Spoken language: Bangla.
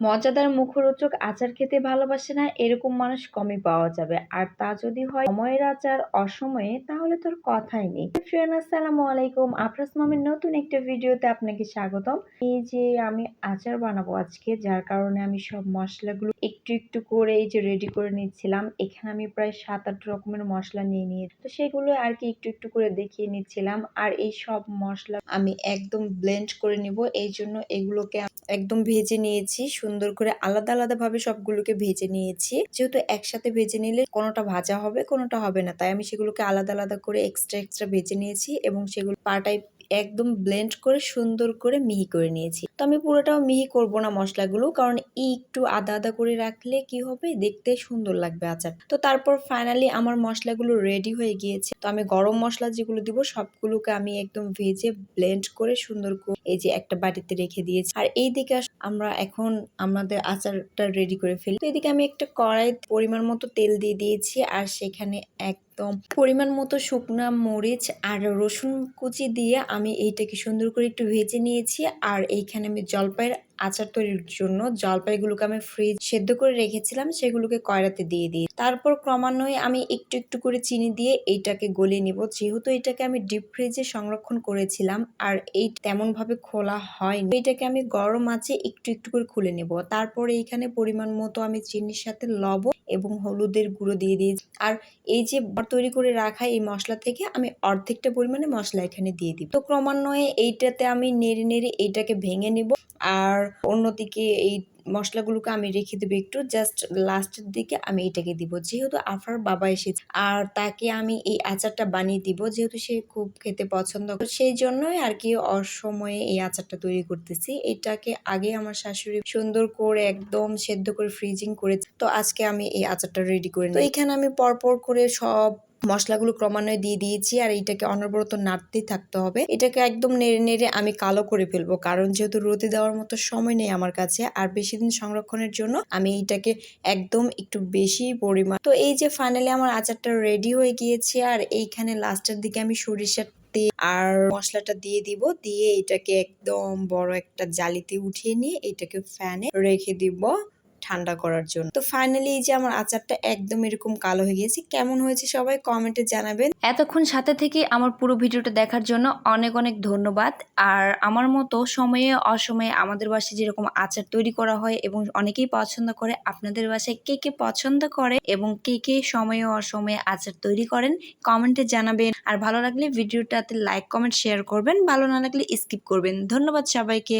মজাদার মুখরোচক আচার খেতে ভালোবাসে না, এরকম মানুষ কমই পাওয়া যাবে। আর তা যদি হয় সময়ের আচার, অসময়ে, তাহলে তোর কথাই নেই। ফ্রেন্ড আসসালামু আলাইকুম। আফরাস মামের নতুন একটা ভিডিওতে আপনাকে স্বাগতম। এই যে আমি আচার বানাবো আজকে, যার কারণে আমি সব মশলাগুলো একটু একটু করে এই যে রেডি করে নিচ্ছিলাম। এখানে আমি প্রায় সাত আট রকমের মশলা নিয়ে নিয়ে তো সেগুলো আর কি একটু একটু করে দেখিয়ে নিচ্ছিলাম। আর এই সব মশলা আমি একদম ব্লেন্ড করে নিব। এই জন্য এগুলোকে একদম ভেজে নিয়েছি। সুন্দর করে আলাদা আলাদা ভাবে সবগুলোকে ভেজে নিয়েছি। যেহেতু একসাথে ভেজে নিলে কোনোটা ভাজা হবে, কোনোটা হবে না। তাই আমি সেগুলোকে আলাদা আলাদা করে এক্সট্রা এক্সট্রা ভেজে নিয়েছি এবং সেগুলো পাটায় একদম ব্লেন্ড করে, সুন্দর করে মিহি করে নিয়েছি। তো আমি পুরোটাও মিহি করব না মশলাগুলো, কারণ একটু আদা আদা করে রাখলে কি হবে? দেখতে সুন্দর লাগবে আচার। তো তারপর ফাইনালি আমার মশলাগুলো রেডি হয়ে গিয়েছে। তো আমি গরম মশলা যেগুলো দিব, সবগুলোকে আমি একদম ভেজে ব্লেন্ড করে সুন্দর করে এই যে একটা বাটিতে রেখে দিয়েছি। আর এই দিকে আমরা এখন আমাদের আচারটা রেডি করে ফেলি। তো এদিকে আমি একটা কড়াই পরিমাণ মতো তেল দিয়ে দিয়েছি। আর সেখানে এক একদম। পরিমাণ মতো শুকনা মরিচ আর রসুন কুচি দিয়ে আমি এইটাকে সুন্দর করে একটু ভেজে নিয়েছি আর এইখানে আমি জলপাইয়ের আচার তৈরির জন্য জলপাইগুলোকে আমি ফ্রিজ সেদ্ধ করে রেখেছিলাম, সেগুলোকে কয়রাতে দিয়ে দিই তারপর ক্রমান্বয়ে আমি একটু একটু করে চিনি দিয়ে এইটাকে গলিয়ে নিব। যেহেতু এটাকে আমি ডিপ ফ্রিজে সংরক্ষণ করেছিলাম আর এই তেমনভাবে খোলা হয়নি এটাকে আমি গরম আছে একটু একটু করে খুলে নেব। তারপরে এইখানে পরিমাণ মতো আমি চিনির সাথে লবণ এবং হলুদের গুঁড়ো দিয়ে দিয়েছি। আর এই যে তৈরি করে রাখা এই মশলা থেকে আমি অর্ধেকটা পরিমাণে মশলা এখানে দিয়ে দিব। তো ক্রমান্বয়ে এইটাতে আমি নেড়ে নেড়ে এইটাকে ভেঙে নেব। আর অন্যদিকে এই মশলাগুলোকে আমি রেখে দেবো একটু জাস্ট লাস্টের দিকে আমি এটাকে দিব। যেহেতু আফার বাবা এসেছে, আর তাকে আমি এই আচারটা বানিয়ে দিব, যেহেতু সে খুব খেতে পছন্দ করে, সেই জন্যই আর কি অসময়ে এই আচারটা তৈরি করতেছি। এটাকে আগে আমার শাশুড়ি সুন্দর করে একদম সেদ্ধ করে ফ্রিজিং করে তো আজকে আমি এই আচারটা রেডি করে তো এখানে আমি পরপর করে সব মশলাগুলো ক্রমান্বয়ে দিয়ে দিয়েছি আর এটাকে অনবরত নাড়তেই থাকতে হবে। এটাকে একদম নেড়ে নেড়ে আমি কালো করে ফেলব, কারণ যেহেতু রোদে দেওয়ার মতো সময় নেই আমার কাছে, আর বেশি দিন সংরক্ষণের জন্য আমি এইটাকে একদম একটু বেশি পরিমাণ তো এই যে ফাইনালি আমার আচারটা রেডি হয়ে গিয়েছে, আর এইখানে লাস্টের দিকে আমি সরিষার আর মশলাটা দিয়ে দিব। দিয়ে এটাকে একদম বড় একটা জালিতে উঠিয়ে নিয়ে এটাকে ফ্যানে রেখে দিব। ঠান্ডা করার জন্য। তো ফাইনালি এই যে আমার আচারটা একদম এরকম কালো হয়ে গিয়েছে। কেমন হয়েছে সবাই কমেন্টে জানাবেন। এতক্ষণ সাথে থেকে আমার পুরো ভিডিওটা দেখার জন্য অনেক অনেক ধন্যবাদ। আর আমার মতো সময়ে অসময়ে আমাদের বাসায় যেরকম আচার তৈরি করা হয় এবং অনেকেই পছন্দ করে, আপনাদের বাসায় কে কে পছন্দ করে এবং কে কে সময়ে অসময়ে আচার তৈরি করেন কমেন্টে জানাবেন। আর ভালো লাগলে ভিডিওটাতে লাইক কমেন্ট শেয়ার করবেন। ভালো না লাগলে স্কিপ করবেন। ধন্যবাদ সবাইকে।